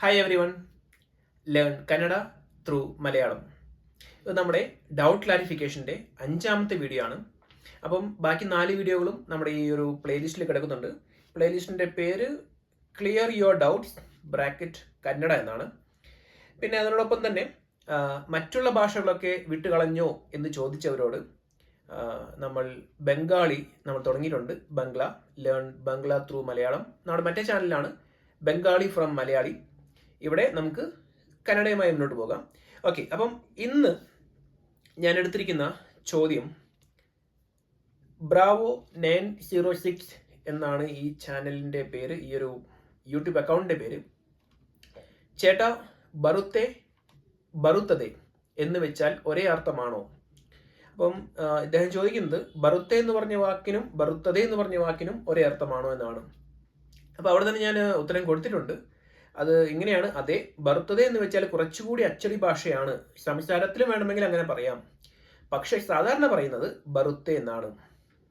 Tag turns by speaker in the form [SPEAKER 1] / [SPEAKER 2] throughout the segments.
[SPEAKER 1] Hi everyone learn Kannada through Malayalam ഇത് നമ്മുടെ doubt ക്ലാരിഫിക്കേഷന്റെ അഞ്ചാമത്തെ വീഡിയോ ആണ്. അപ്പം ബാക്കി നാല് വീഡിയോകളും നമ്മുടെ ഈ ഒരു പ്ലേലിസ്റ്റിൽ കിടക്കുന്നുണ്ട്. പ്ലേലിസ്റ്റിന്റെ പേര് clear your doubts bracket Kannada എന്നാണ്. പിന്നെ അതിനോടൊപ്പം തന്നെ മറ്റുള്ള ഭാഷകളൊക്കെ വിട്ടുകളഞ്ഞോ എന്ന് ചോദിച്ചവരോട് നമ്മൾ ബംഗാളി നമ്മൾ തുടങ്ങിയിട്ടുണ്ട്. ബംഗ്ല ലേൺ ബംഗ്ല ത്രൂ മലയാളം നമ്മുടെ മറ്റേ ചാനലിലാണ് ബംഗാളി ഫ്രം മലയാളി ഇവിടെ നമുക്ക് കന്നഡയുമായി മുന്നോട്ട് പോകാം. ഓക്കെ അപ്പം ഇന്ന് ഞാൻ എടുത്തിരിക്കുന്ന ചോദ്യം ബ്രാവോ നയൻ സീറോ സിക്സ് എന്നാണ് ഈ ചാനലിന്റെ പേര് ഈ ഒരു യൂട്യൂബ് അക്കൗണ്ടിന്റെ പേര്. ചേട്ട ബറുത്തെ ബറുത്തതെ എന്ന് വെച്ചാൽ ഒരേ അർത്ഥമാണോ? അപ്പം ഇദ്ദേഹം ചോദിക്കുന്നത് ബറുത്തെ എന്ന് പറഞ്ഞ വാക്കിനും ബറുത്തതെ എന്ന് പറഞ്ഞ വാക്കിനും ഒരേ അർത്ഥമാണോ എന്നാണ്. അപ്പോൾ അവിടെ തന്നെ ഞാൻ ഉത്തരം കൊടുത്തിട്ടുണ്ട്. അത് ഇങ്ങനെയാണ്. അതെ ബർത്തതേ എന്ന് വെച്ചാൽ കുറച്ചുകൂടി അച്ചടി ഭാഷയാണ്. സംസാരത്തിൽ വേണമെങ്കിൽ അങ്ങനെ പറയാം. പക്ഷെ സാധാരണ പറയുന്നത് ബറുത്തെ എന്നാണ്.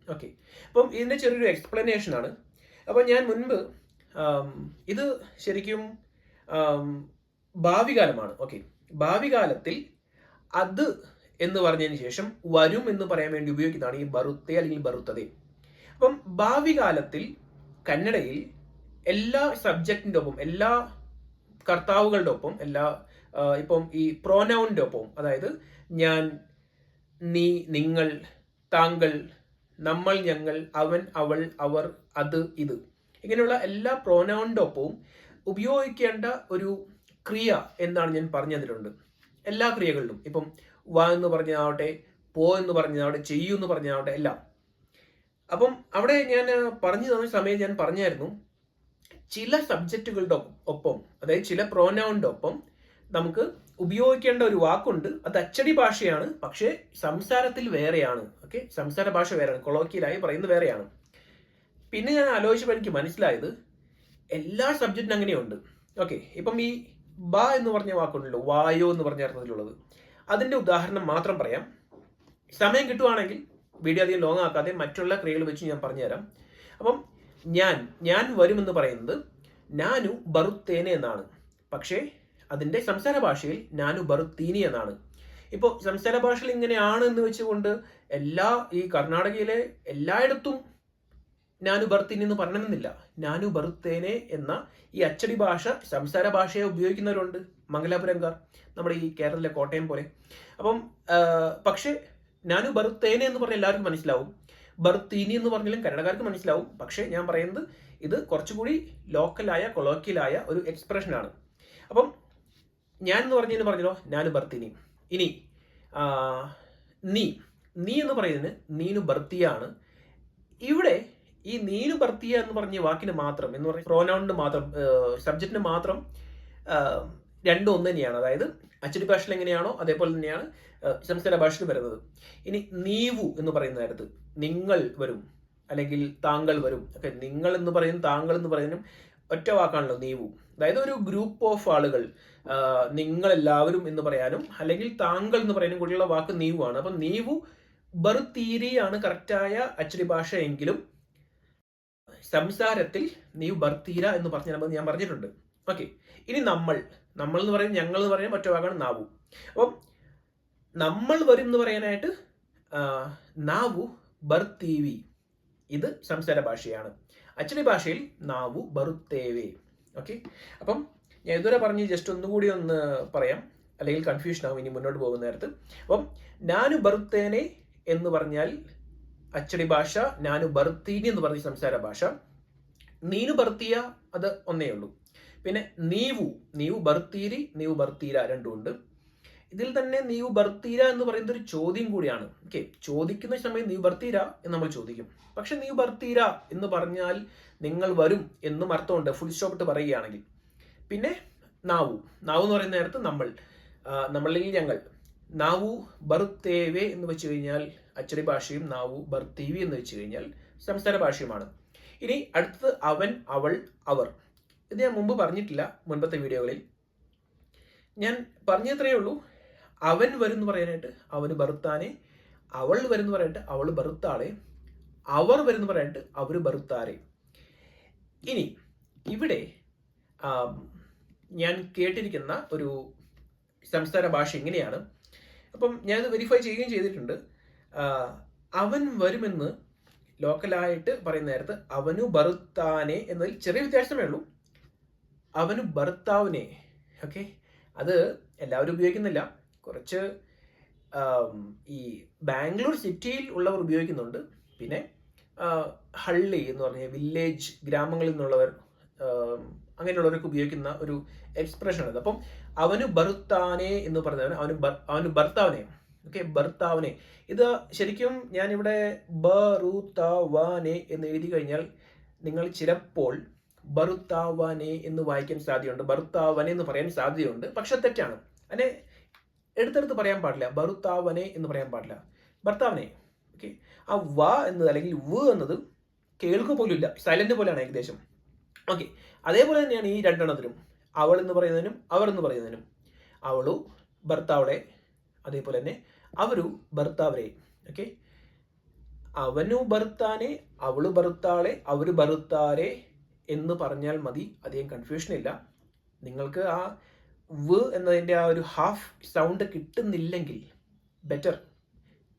[SPEAKER 1] ഓക്കെ. അപ്പം ഇതിന്റെ ചെറിയൊരു എക്സ്പ്ലനേഷൻ ആണ്. അപ്പം ഞാൻ മുൻപ് ഇത് ശരിക്കും ഭാവി കാലമാണ് ഓക്കെ. ഭാവി കാലത്തിൽ അത് എന്ന് പറഞ്ഞതിന് ശേഷം വരും എന്ന് പറയാൻ വേണ്ടി ഉപയോഗിക്കുന്നതാണ് ഈ ബറുത്തെ അല്ലെങ്കിൽ ബറുത്തതെ അപ്പം ഭാവി കാലത്തിൽ കന്നഡയിൽ എല്ലാ സബ്ജക്റ്റിന്റെ ഒപ്പം എല്ലാ കർത്താവുകളുടെ ഒപ്പം എല്ലാ ഇപ്പം ഈ പ്രോനൗണിന്റെ ഒപ്പം അതായത് ഞാൻ നീ നിങ്ങൾ താങ്കൾ നമ്മൾ ഞങ്ങൾ അവൻ അവൾ അവർ അത് ഇത്. ഇങ്ങനെയുള്ള എല്ലാ പ്രോനൗണിന്റെ ഒപ്പവും ഉപയോഗിക്കേണ്ട ഒരു ക്രിയ എന്നാണ് ഞാൻ പറഞ്ഞു എല്ലാ ക്രിയകളിലും. ഇപ്പം വാ എന്ന് പറഞ്ഞതാവട്ടെ പോ എന്ന് പറഞ്ഞതാവട്ടെ ചെയ്യൂ എന്ന് പറഞ്ഞതാവട്ടെ എല്ലാം. അപ്പം അവിടെ ഞാൻ പറഞ്ഞു തന്ന സമയം ഞാൻ പറഞ്ഞായിരുന്നു. ചില സബ്ജക്റ്റുകളുടെ ഒപ്പം അതായത് ചില പ്രോനൗണിന്റെ ഒപ്പം നമുക്ക് ഉപയോഗിക്കേണ്ട ഒരു വാക്കുണ്ട്. അത് അച്ചടി ഭാഷയാണ് പക്ഷേ സംസാരത്തിൽ വേറെയാണ്. ഓക്കെ സംസാര ഭാഷ വേറെയാണ്. കൊളോക്കിയലായി പറയുന്നത് വേറെയാണ്. പിന്നെ ഞാൻ ആലോചിച്ചപ്പോൾ എനിക്ക് മനസ്സിലായത് എല്ലാ സബ്ജക്റ്റിനും അങ്ങനെയുണ്ട്. ഓക്കെ ഇപ്പം ഈ ബ എന്ന് പറഞ്ഞ വാക്കുണ്ടല്ലോ വായോ എന്ന് പറഞ്ഞ അർത്ഥത്തിലുള്ളത്. അതിന്റെ ഉദാഹരണം മാത്രം പറയാം. സമയം കിട്ടുവാണെങ്കിൽ വീഡിയോ അധികം ലോങ് ആക്കാതെ മറ്റുള്ള ക്രിയകൾ വെച്ച് ഞാൻ പറഞ്ഞുതരാം. അപ്പം ഞാൻ ഞാൻ വരുമെന്ന് പറയുന്നത് നാനു ബറുത്തേനെ എന്നാണ്. പക്ഷേ അതിന്റെ സംസാര ഭാഷയിൽ നാനു ബറുത്തീനി എന്നാണ്. ഇപ്പോൾ സംസാര ഭാഷയിൽ ഇങ്ങനെയാണ് എന്ന് വെച്ചുകൊണ്ട് എല്ലാ ഈ കർണാടകയിലെ എല്ലായിടത്തും നാനു ബർത്തീനി എന്ന് പറയണമെന്നില്ല. നാനു ബറുത്തേനെ എന്ന ഈ അച്ചടി ഭാഷ സംസാര ഭാഷയെ ഉപയോഗിക്കുന്നവരുണ്ട് മംഗലാപുരംകാർ നമ്മുടെ ഈ കേരളത്തിലെ കോട്ടയം പോലെ. അപ്പം പക്ഷേ നാനു ബറുത്തേനെ എന്ന് പറഞ്ഞാൽ എല്ലാവർക്കും മനസ്സിലാവും. ബർത്തീനി എന്ന് പറഞ്ഞാലും കന്നഡക്കാർക്ക് മനസ്സിലാവും. പക്ഷേ ഞാൻ പറയുന്നത് ഇത് കുറച്ചുകൂടി ലോക്കലായ കൊളോക്കിയലായ ഒരു എക്സ്പ്രഷനാണ് അപ്പം ഞാൻ എന്ന് പറഞ്ഞതിന് പറഞ്ഞല്ലോ ഞാൻ ബർത്തീനി. ഇനി നീ. നീ എന്ന് പറയുന്നതിന് നീനു ബർത്തിയാണ്. ഇവിടെ ഈ നീനു ബർത്തിയ എന്ന് പറഞ്ഞ വാക്കിന് മാത്രം എന്ന് പറഞ്ഞ പ്രോനൗണിന് മാത്രം സബ്ജക്റ്റിന് മാത്രം രണ്ടും ഒന്ന് തന്നെയാണ് അതായത് അച്ചടി ഭാഷയിൽ എങ്ങനെയാണോ അതേപോലെ തന്നെയാണ്. ആ, സംസ്കൃത ഭാഷയിൽ വരുന്നത്. ഇനി നീവു എന്ന് പറയുന്ന നേരത്ത് നിങ്ങൾ വരും അല്ലെങ്കിൽ താങ്കൾ വരും ഒക്കെ നിങ്ങൾ എന്ന് പറയുന്ന താങ്കൾ എന്ന് പറയുന്നതിനും ഒറ്റ വാക്കാണല്ലോ നീവു. അതായത് ഒരു ഗ്രൂപ്പ് ഓഫ് ആളുകൾ നിങ്ങൾ എല്ലാവരും എന്ന് പറയാനും അല്ലെങ്കിൽ താങ്കൾ എന്ന് പറയാനും കൂടിയുള്ള വാക്ക് നീവു ആണ്. അപ്പം നീവു ബർത്തീരിയാണ് കറക്റ്റായ അച്ചടി ഭാഷ എങ്കിലും സംസാരത്തിൽ നീവ് ബർത്തീര എന്ന് പറഞ്ഞ ഞാൻ പറഞ്ഞിട്ടുണ്ട്. ഓക്കെ. ഇനി നമ്മൾ നമ്മൾ എന്ന് പറയുന്നത് ഞങ്ങൾ എന്ന് പറയുന്ന ഒറ്റ വാക്കാണ് നാവു. അപ്പം നമ്മൾ വരും എന്ന് പറയാനായിട്ട് നാവു ബർത്തീവി ഇത് സംസാര ഭാഷയാണ്. അച്ചടി ഭാഷയിൽ നാവു ബറുത്തേവേ ഓക്കെ? അപ്പം ഞാൻ ഇതുവരെ പറഞ്ഞ് ജസ്റ്റ് ഒന്നുകൂടി ഒന്ന് പറയാം. അല്ലെങ്കിൽ കൺഫ്യൂഷൻ ആവും ഇനി മുന്നോട്ട് പോകുന്ന നേരത്ത്. അപ്പം നാനു ബർത്തേനെ എന്ന് പറഞ്ഞാൽ അച്ചടി ഭാഷ നാനു ബർത്തീനി എന്ന് പറഞ്ഞ സംസാര ഭാഷ. നീനു ബർത്തിയ അത് ഒന്നേ ഉള്ളൂ. പിന്നെ നീവു നീവു ബർത്തീരി നീവു ബർത്തീര രണ്ടും ഉണ്ട്. ഇതിൽ തന്നെ നീവു ബർത്തീര എന്ന് പറയുന്ന ഒരു ചോദ്യം കൂടിയാണ്. ഓക്കെ ചോദിക്കുന്ന സമയം നീവു ബർത്തീര എന്ന് നമ്മൾ ചോദിക്കും. പക്ഷെ നീവു ബർത്തീര എന്ന് പറഞ്ഞാൽ നിങ്ങൾ വരും എന്നും അർത്ഥമുണ്ട്. ഫുൾ സ്റ്റോപ്പ് ഇട്ട് പറയുകയാണെങ്കിൽ. പിന്നെ നാവു. നാവു എന്ന് പറയുന്ന നേരത്ത് നമ്മൾ നമ്മളല്ലെങ്കിൽ ഞങ്ങൾ. നാവു ബർത്തേവേ എന്ന് വെച്ച് കഴിഞ്ഞാൽ അച്ചടി ഭാഷയും നാവു ബർത്തീവി എന്ന് വെച്ച് കഴിഞ്ഞാൽ സംസാര ഭാഷയുമാണ്. ഇനി അടുത്തത് അവൻ അവൾ അവർ. ഇത് ഞാൻ മുമ്പ് പറഞ്ഞിട്ടില്ല മുൻപത്തെ വീഡിയോകളിൽ. ഞാൻ പറഞ്ഞത്രേ ഉള്ളൂ. അവൻ വരുന്നു പറയാനായിട്ട് അവന് ബറുത്താനെ അവൾ വരുന്നു പറയാനായിട്ട് അവൾ ബറുത്താളെ അവർ വരും എന്ന് പറയാനായിട്ട് അവർ ബറുത്താരെ ഇനി ഇവിടെ ഞാൻ കേട്ടിരിക്കുന്ന ഒരു സംസ്ഥാന ഭാഷ ഇങ്ങനെയാണ്. അപ്പം ഞാനത് വെരിഫൈ ചെയ്യുകയും ചെയ്തിട്ടുണ്ട്. അവൻ വരുമെന്ന് ലോക്കലായിട്ട് പറയുന്ന നേരത്ത് അവനു ഭർത്താനെ എന്നതിൽ ചെറിയ വ്യത്യാസമേ ഉള്ളൂ. അവനു ഭർത്താവിനെ ഓക്കെ അത് എല്ലാവരും ഉപയോഗിക്കുന്നില്ല. കുറച്ച് ഈ ബാംഗ്ലൂർ സിറ്റിയിൽ ഉള്ളവർ ഉപയോഗിക്കുന്നുണ്ട്. പിന്നെ ഹള്ളി എന്ന് പറഞ്ഞ വില്ലേജ് ഗ്രാമങ്ങളിൽ നിന്നുള്ളവർ അങ്ങനെയുള്ളവരൊക്കെ ഉപയോഗിക്കുന്ന ഒരു എക്സ്പ്രഷൻ ആണ് അപ്പം അവന് ഭർത്താനെ എന്ന് പറഞ്ഞവന് അവന് അവന് ഭർത്താവിനെ ഓക്കെ ഭർത്താവിനെ ഇത് ശരിക്കും ഞാനിവിടെ ബറുത്താവാനെ എന്ന് എഴുതി കഴിഞ്ഞാൽ നിങ്ങൾ ചിലപ്പോൾ ബറുത്താവാനെ എന്ന് വായിക്കാൻ സാധ്യതയുണ്ട്. ഭർത്താവനെ എന്ന് പറയാൻ സാധ്യതയുണ്ട്. പക്ഷെ തെറ്റാണ്. അതിനെ എടുത്തെടുത്ത് പറയാൻ പാടില്ല. ഭർത്താവനെ എന്ന് പറയാൻ പാടില്ല. ഭർത്താവിനെ. ഓക്കെ ആ വ എന്നത് അല്ലെങ്കിൽ വ എന്നത് കേൾക്കുക പോലും ഇല്ല സൈലന്റ് പോലെയാണ് ഏകദേശം. ഓക്കെ അതേപോലെ തന്നെയാണ് ഈ രണ്ടെണ്ണത്തിനും. അവൾ എന്ന് പറയുന്നതിനും അവർ എന്ന് പറയുന്നതിനും. അവളു ഭർത്താവളെ അതേപോലെ തന്നെ അവരു ഭർത്താവരെ. ഓക്കെ അവനു ഭർത്താനെ അവൾ ഭർത്താളെ അവർ ഭർത്താരെ എന്ന് പറഞ്ഞാൽ മതി. അധികം കൺഫ്യൂഷൻ ഇല്ല. നിങ്ങൾക്ക് ആ വ് എന്നതിന്റെ ആ ഒരു ഹാഫ് സൗണ്ട് കിട്ടുന്നില്ലെങ്കിൽ ബെറ്റർ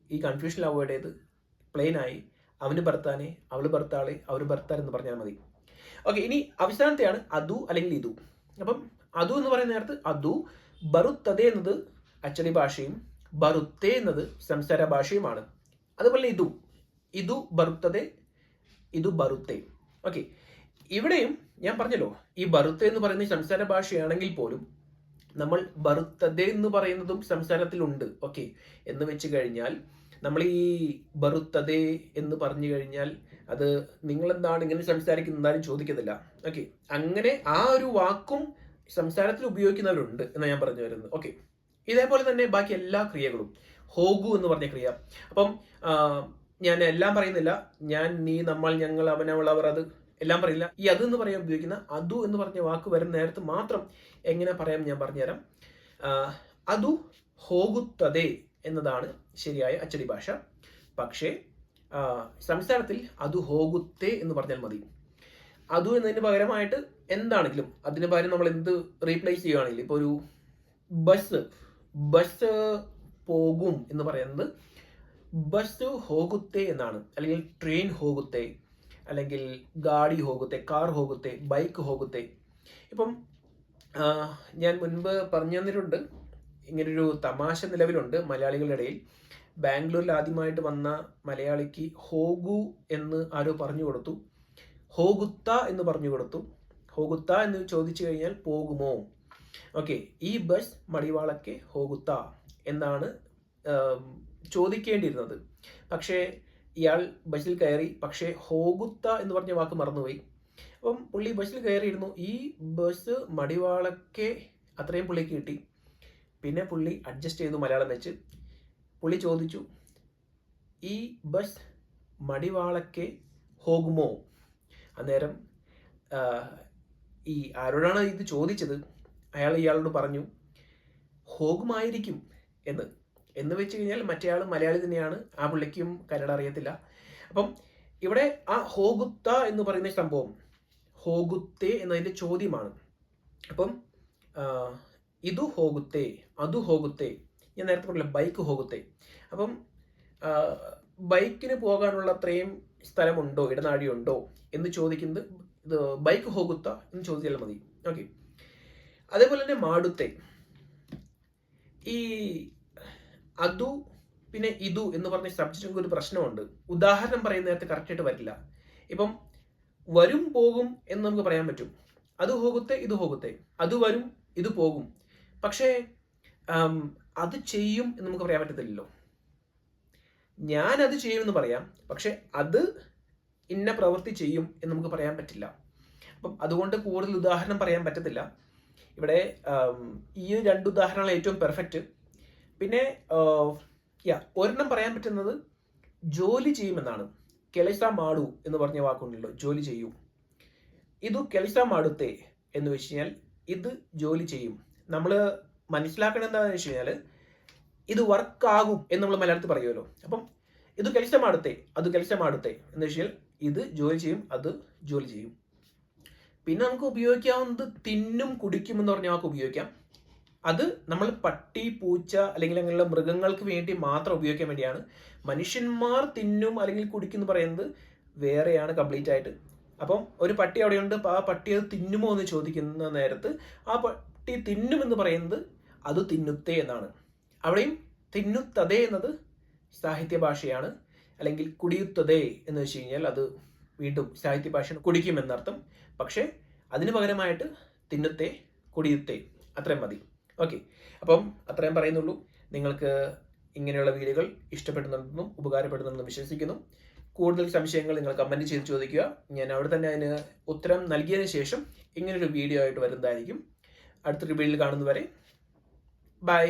[SPEAKER 1] ഈ കൺഫ്യൂഷൻ അവോയ്ഡ് ചെയ്ത് പ്ലെയിനായി അവന് ഭർത്താനെ അവൾ ഭർത്താളെ അവർ ഭർത്താൻ എന്ന് പറഞ്ഞാൽ മതി. ഓക്കെ ഇനി അവസാനത്തെയാണ് അതു അല്ലെങ്കിൽ ഇതു അപ്പം അതു എന്ന് പറയുന്ന നേരത്ത് അതു ബറുത്തതേ എന്നത് അച്ചടി ഭാഷയും ബറുത്തേ എന്നത് സംസാര ഭാഷയുമാണ്. അതുപോലെ ഇതു ഇതു ബറുത്തതേ ഇതു ബറുത്തേ. ഓക്കെ ഇവിടെയും ഞാൻ പറഞ്ഞല്ലോ ഈ ബറുത്തേ എന്ന് പറയുന്ന സംസാര ഭാഷയാണെങ്കിൽ പോലും നമ്മൾ ബറുത്തതേ എന്ന് പറയുന്നതും സംസാരത്തിലുണ്ട്. ഓക്കെ എന്ന് വെച്ച് കഴിഞ്ഞാൽ നമ്മൾ ഈ ബറുത്തതെ എന്ന് പറഞ്ഞു കഴിഞ്ഞാൽ അത് നിങ്ങളെന്താണ് ഇങ്ങനെ സംസാരിക്കുന്നത് എന്നാലും ചോദിക്കത്തില്ല. ഓക്കെ അങ്ങനെ ആ ഒരു വാക്കും സംസാരത്തിൽ ഉപയോഗിക്കുന്നവരുണ്ട് എന്ന് ഞാൻ പറഞ്ഞു വരുന്നത്. ഓക്കെ ഇതേപോലെ തന്നെ ബാക്കി എല്ലാ ക്രിയകളും. ഹോഗു എന്ന് പറഞ്ഞ ക്രിയ. അപ്പം ഞാൻ എല്ലാം പറയുന്നില്ല. ഞാൻ നീ നമ്മൾ ഞങ്ങൾ അവനവൾ അവർ അത് എല്ലാം പറയില്ല. ഈ അത് എന്ന് പറയാൻ ഉപയോഗിക്കുന്ന അതു എന്ന് പറഞ്ഞ വാക്ക് വരുന്ന നേരത്ത് മാത്രം എങ്ങനെ പറയാം ഞാൻ പറഞ്ഞുതരാം. അതു ഹോകുത്തതേ എന്നതാണ് ശരിയായ അച്ചടി ഭാഷ. പക്ഷേ സംസ്ഥാനത്തിൽ സംസാരത്തിൽ ഹോകുത്തേ എന്ന് പറഞ്ഞാൽ മതി. അതു എന്നതിന് പകരമായിട്ട് എന്താണെങ്കിലും അതിന് പകരം നമ്മൾ എന്ത് റീപ്ലേസ് ചെയ്യുകയാണെങ്കിൽ ഇപ്പോൾ ഒരു ബസ് ബസ് പോകും എന്ന് പറയുന്നത് ബസ് ഹോകുത്തേ എന്നാണ്. അല്ലെങ്കിൽ ട്രെയിൻ ഹോഗുത്തേ അല്ലെങ്കിൽ ഗാഡി ഹോഗുത്തേ കാർ ഹോഗുത്തേ ബൈക്ക് ഹോഗുത്തേ. ഇപ്പം ഞാൻ മുൻപ് പറഞ്ഞു തന്നിട്ടുണ്ട് ഇങ്ങനൊരു തമാശ നിലവിലുണ്ട് മലയാളികളുടെ ഇടയിൽ. ബാംഗ്ലൂരിൽ ആദ്യമായിട്ട് വന്ന മലയാളിക്ക് ഹോഗു എന്ന് ആരോ പറഞ്ഞു കൊടുത്തു. ഹോഗുത്ത എന്ന് പറഞ്ഞു കൊടുത്തു. ഹോഗുത്ത എന്ന് ചോദിച്ചു കഴിഞ്ഞാൽ പോകുമോ? ഓക്കെ ഈ ബസ് മടിവാളക്കെ ഹോഗുത്ത എന്നാണ് ചോദിക്കേണ്ടിയിരുന്നത്. പക്ഷേ ഇയാൾ ബസ്സിൽ കയറി പക്ഷേ ഹോഗുത്ത എന്ന് പറഞ്ഞ വാക്ക് മറന്നുപോയി. അപ്പം പുള്ളി ബസ്സിൽ കയറിയിരുന്നു. ഈ ബസ് മടിവാളക്കെ അത്രയും പുള്ളിക്ക് കിട്ടി. പിന്നെ പുള്ളി അഡ്ജസ്റ്റ് ചെയ്തു മലയാളം വെച്ച്. പുള്ളി ചോദിച്ചു ഈ ബസ് മടിവാളക്കെ ഹോകുമോ അന്നേരം ഈ ആരോടാണ് ഇത് ചോദിച്ചത്? അയാൾ ഇയാളോട് പറഞ്ഞു ഹോകുമായിരിക്കും എന്ന്. എന്ന് വെച്ച് കഴിഞ്ഞാൽ മറ്റേ ആൾ മലയാളി തന്നെയാണ്. ആ പുള്ളിക്കും കന്നഡ അറിയത്തില്ല. അപ്പം ഇവിടെ ആ ഹോഗുത്ത എന്ന് പറയുന്ന സംഭവം ഹോഗുത്തേ എന്നതിന്റെ ചോദ്യമാണ്. അപ്പം ഇതു ഹോഗുത്തേ അതു ഹോഗുത്തേ. ഞാൻ നേരത്തെ പറഞ്ഞില്ല ബൈക്ക് ഹോഗുത്തേ. അപ്പം ബൈക്കിന് പോകാനുള്ള അത്രയും സ്ഥലമുണ്ടോ ഇടനാഴിയുണ്ടോ എന്ന് ചോദിക്കുന്നത് ഇത് ബൈക്ക് ഹോഗുത്ത എന്ന് ചോദിച്ചാൽ മതി. ഓക്കെ. അതേപോലെ തന്നെ മാടുത്തെ. ഈ അതു പിന്നെ ഇതു എന്ന് പറഞ്ഞ സബ്ജക്റ്റിന് ഒരു പ്രശ്നമുണ്ട്. ഉദാഹരണം പറയുന്ന നേരത്തെ കറക്റ്റായിട്ട് വരില്ല. ഇപ്പം വരും പോകും എന്ന് നമുക്ക് പറയാൻ പറ്റും. അത് ഹോകുത്തെ ഇത് ഹോകുത്തെ അത് വരും ഇത് പോകും. പക്ഷേ അത് ചെയ്യും എന്ന് നമുക്ക് പറയാൻ പറ്റത്തില്ലല്ലോ. ഞാൻ അത് ചെയ്യുമെന്ന് പറയാം. പക്ഷെ അത് ഇന്ന പ്രവൃത്തി ചെയ്യും എന്ന് നമുക്ക് പറയാൻ പറ്റില്ല. അപ്പം അതുകൊണ്ട് കൂടുതൽ ഉദാഹരണം പറയാൻ പറ്റത്തില്ല. ഇവിടെ ഈ രണ്ട് ഉദാഹരണങ്ങൾ ഏറ്റവും പെർഫെക്റ്റ് പിന്നെ യാ ഒരെണ്ണം പറയാൻ പറ്റുന്നത് ജോലി ചെയ്യുമെന്നാണ്. കെളിസ മാടു എന്ന് പറഞ്ഞ വാക്കുണ്ടല്ലോ ജോലി ചെയ്യൂ. ഇതു കെളിസ മാടുത്തെ എന്ന് വെച്ച് കഴിഞ്ഞാൽ ഇത് ജോലി ചെയ്യും. നമ്മൾ മനസ്സിലാക്കണം എന്താണെന്ന് വെച്ച് കഴിഞ്ഞാൽ ഇത് വർക്ക് ആകും എന്ന് നമ്മൾ മലയാളത്തിൽ പറയുമല്ലോ. അപ്പം ഇത് കെളിസ മാടുത്തെ അത് കെളിസ മാടുത്തെ എന്ന് വെച്ച് കഴിഞ്ഞാൽ ഇത് ജോലി ചെയ്യും അത് ജോലി ചെയ്യും. പിന്നെ നമുക്ക് ഉപയോഗിക്കാവുന്നത് തിന്നും കുടിക്കും എന്ന് പറഞ്ഞ വാക്ക് ഉപയോഗിക്കാം. അത് നമ്മൾ പട്ടി പൂച്ച അല്ലെങ്കിൽ അങ്ങനെയുള്ള മൃഗങ്ങൾക്ക് വേണ്ടി മാത്രം ഉപയോഗിക്കാൻ വേണ്ടിയാണ്. മനുഷ്യന്മാർ തിന്നും അല്ലെങ്കിൽ കുടിക്കും എന്ന് പറയുന്നത് വേറെയാണ് കംപ്ലീറ്റ് ആയിട്ട്. അപ്പം ഒരു പട്ടി അവിടെയുണ്ട് ആ പട്ടി അത് തിന്നുമോ എന്ന് ചോദിക്കുന്ന നേരത്ത് ആ പട്ടി തിന്നുമെന്ന് പറയുന്നത് അത് തിന്നുത്തേ എന്നാണ്. അവിടെയും തിന്നുത്തതേ എന്നത് സാഹിത്യ ഭാഷയാണ്. അല്ലെങ്കിൽ കുടിയുത്തതേ എന്ന് വെച്ച് കഴിഞ്ഞാൽ അത് വീണ്ടും സാഹിത്യ ഭാഷയാണ്. കുടിക്കും എന്നർത്ഥം. പക്ഷേ അതിന് പകരമായിട്ട് തിന്നുത്തേ കുടിയുത്തേ അത്രയും മതി. ഓക്കെ അപ്പം അത്രയും പറയുന്നുള്ളൂ. നിങ്ങൾക്ക് ഇങ്ങനെയുള്ള വീഡിയോകൾ ഇഷ്ടപ്പെടുന്നുണ്ടെന്നും ഉപകാരപ്പെടുന്നുണ്ടെന്നും വിശ്വസിക്കുന്നു. കൂടുതൽ സംശയങ്ങൾ നിങ്ങൾ കമന്റ് ചെയ്ത് ചോദിക്കുക. ഞാൻ അവിടെ തന്നെ അതിന് ഉത്തരം നൽകിയതിന് ശേഷം ഇങ്ങനൊരു വീഡിയോ ആയിട്ട് വരുന്നതായിരിക്കും. അടുത്തൊരു വീഡിയോയിൽ കാണുന്നവരെ ബൈ